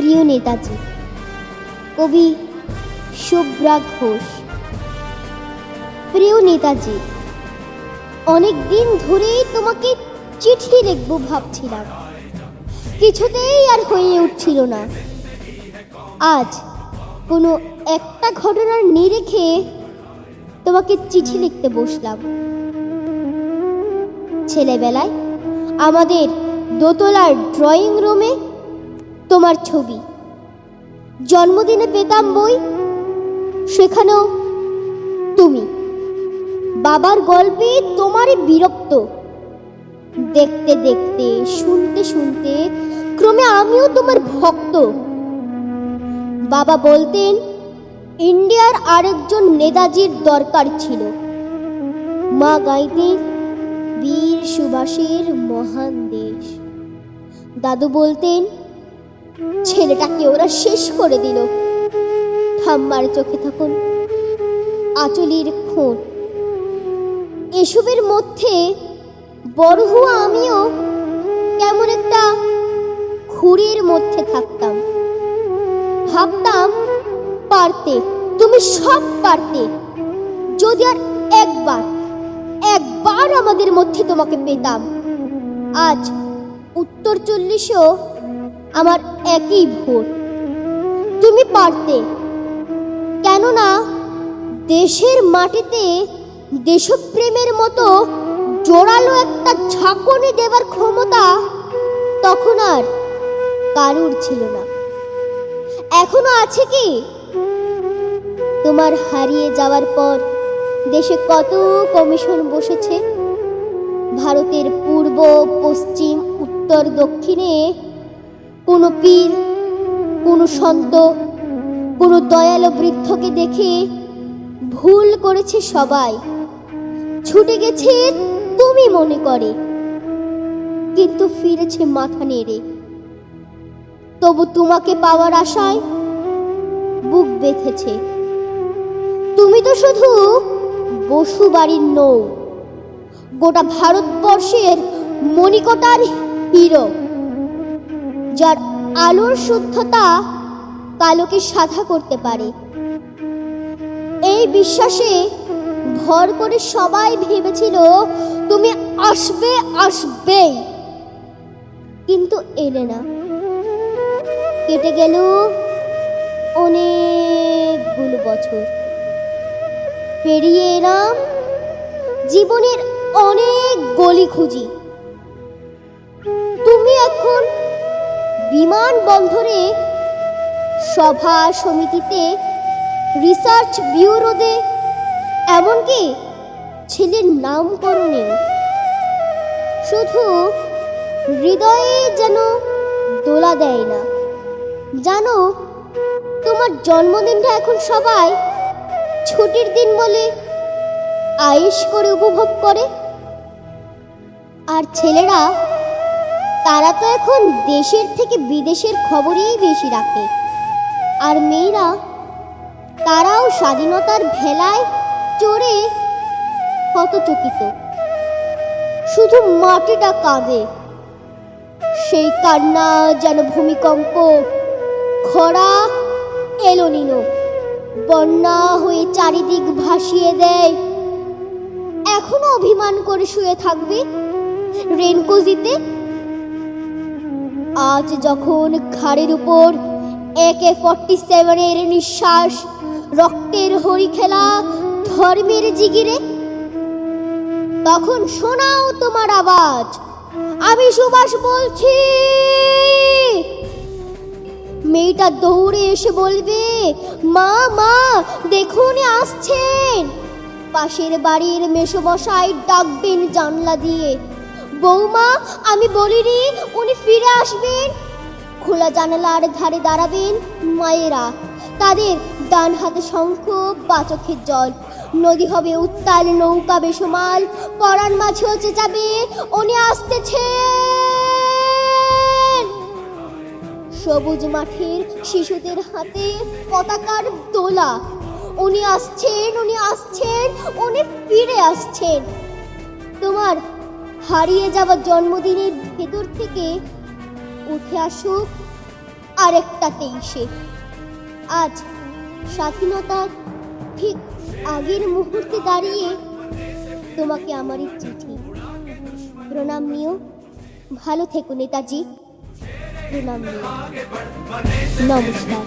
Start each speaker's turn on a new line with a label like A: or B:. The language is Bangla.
A: প্রিয় নেতাজি, কবি শুভ্রাগ ঘোষ। প্রিয় নেতাজি অনেক দিন ধরেই তোমাকে চিঠি লিখব ভাবছিলাম। কিছুতেই আর হয়ে উঠছিল না। আজ কোনো একটা ঘটনার নিরেখে তোমাকে চিঠি লিখতে বসলাম। ছেলেবেলায় আমাদের দোতলার ড্রয়িং রুমে তোমার ছবি। জন্মদিনে পেতাম বই, সেখানেও তুমি। বাবার গল্পে তোমারই বিরক্ত। দেখতে দেখতে, শুনতে শুনতে ক্রমে আমিও তোমার ভক্ত। বাবা বলতেন, ইন্ডিয়ার আরেকজন নেতাজির দরকার ছিল। মা গাইতেন, বীর সুভাষের মহান দেশ। দাদু বলতেন ছেলেটাকে ওরা শেষ করে দিল। ঠাম্মার চোখে তখন আচলির খুঁট এসবের মধ্যে বড় হওয়া আমিও কেমন একটা খুঁড়ের মধ্যে থাকতাম। ভাবতাম, পারতে, তুমি সব পারতে। যদি আর একবার একবার আমাদের মধ্যে তোমাকে পেতাম। আজ উত্তর চল্লিশও আমার একই ভোট। তুমি পারতে। কেননা দেশের মাটিতে দেশপ্রেমের মতো জোরালো একটা ঝাঁকুনি দেবার ক্ষমতা তখন আর কারুর ছিল না। এখনও আছে কি? তোমার হারিয়ে যাওয়ার পর দেশে কত কমিশন বসেছে? ভারতের পূর্ব, পশ্চিম, উত্তর, দক্ষিণে কোনো পীর, কোনো সন্ত, কোনো দয়ালু বৃদ্ধকে দেখে ভুল করেছে সবাই। ছুটে গেছে তুমি মনে করে, কিন্তু ফিরেছে মাথা নেড়ে। তবু তোমাকে পাওয়ার আশায় বুক বেঁধেছে। তুমি তো শুধু বসু বাড়ির নৌ গোটা ভারতবর্ষের মণিকটার হিরো। যার আলোর শুদ্ধতা কালোকে সাধা করতে পারে। এই বিশ্বাসে ভর করে সবাই ভেবেছিল, তুমি আসবে, আসবেই। কিন্তু এলে না। কেটে গেল অনেকগুলো বছর। পেরিয়ে এলাম জীবনের অনেক গলি খুঁজি। তুমি এখন বিমান বন্দরে সভা সমিতিতে রিসার্চ ব্যুরোতে এমনকি ছেলের নামকরণে। শুধু হৃদয়ে যেন দোলা দেয় না। জানো, তোমার জন্মদিনটা এখন সবাই ছুটির দিন বলে আয়েস করে উপভোগ করে। আর ছেলেরা তারা তো এখন দেশের থেকে বিদেশের খবরেই বেশি রাখে। আর মেয়েরা, তারাও স্বাধীনতার ভেলায় চড়ে হতচকিত। শুধু মাটিটা কাঁদে। সেই কান্না যেন ভূমিকম্প, খরা এলো নিনো বন্যা হয়ে চারিদিক ভাসিয়ে দেয়। এখনও অভিমান করে শুয়ে থাকবে রেনকোজিতে আজ যখন ঘাড়ের উপর একে ফর্টি সেভেনের নিঃশ্বাস, রক্তের হরি খেলা ধর্মের জিগিরে, তখন শোনাও তোমার আওয়াজ। আমি সুভাষ বলছি, মেয়েটা দৌড়ে এসে বলবে, মা মা, দেখুন, আসছেন। পাশের বাড়ির মেসোমশাই ডাকবেন জানলা দিয়ে। বৌমা, আমি বলিনি উনি ফিরে আসবেন। খোলা জানালার ধারে দাঁড়াবেন মায়েরা। তাদের ডান হাতে শঙ্খ, বা চোখের জল। নদী হবে উত্তাল, নৌকা বেসমাল। পরাণ হচ্ছে যাবে উনি আসতেছেন। সবুজ মাঠের শিশুদের হাতে পতাকার দোলা। উনি আসছেন উনি আসছেন, উনি ফিরে আসছেন। তোমার হারিয়ে যাওয়া জন্মদিনের ভেতর থেকে উঠে আসুক আরেকটা তেইশে। আজ স্বাধীনতার ঠিক আগের মুহূর্তে দাঁড়িয়ে তোমাকে আমার এই চিঠি। প্রণাম নিও। ভালো থেকো নেতাজি। প্রণাম নিও। নমস্কার।